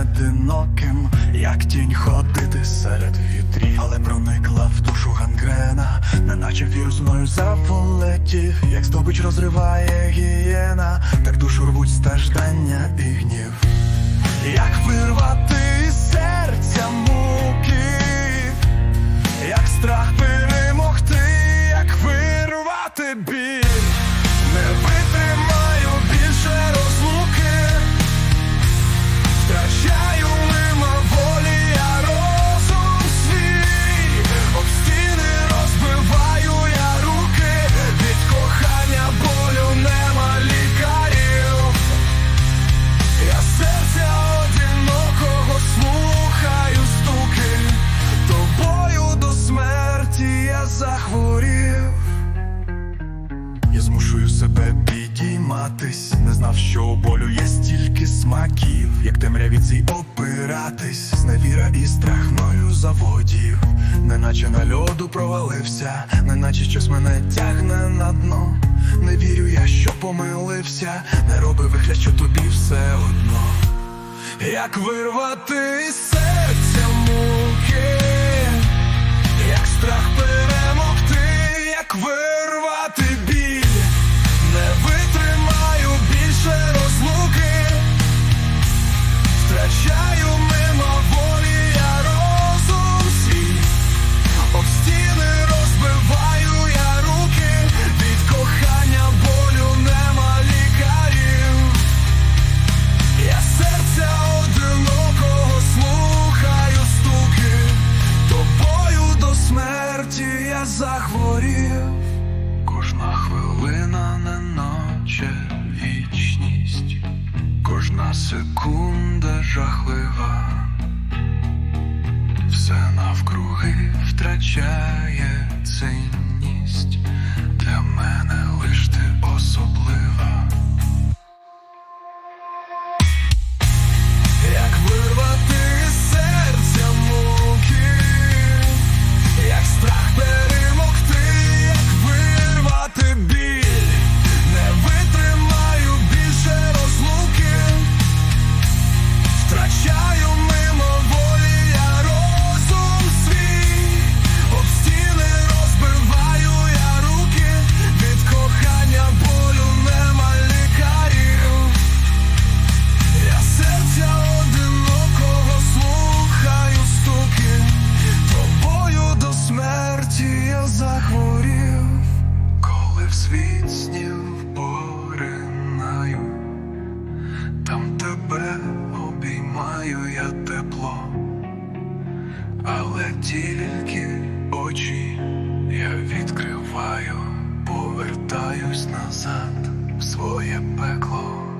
одиноким, як тінь ходити серед вітрів, але проникла в душу гангрена, неначе вірусною заполетів, як здобич розриває гієна, так душу рвуть страждання і гнів. Як захворів. Я змушую себе підійматись, не знав, що у болю є стільки смаків, як темряві цій опиратись, зневіра і страх мною заводів, неначе на льоду провалився, неначе щось мене тягне на дно. Не вірю я, що помилився, не роби вигляд, що тобі все одно. Як вирвати серця муки, як страх захворів. Кожна хвилина неначе вічність, кожна секунда жахлива, але тільки очі я відкриваю, повертаюсь назад в своє пекло.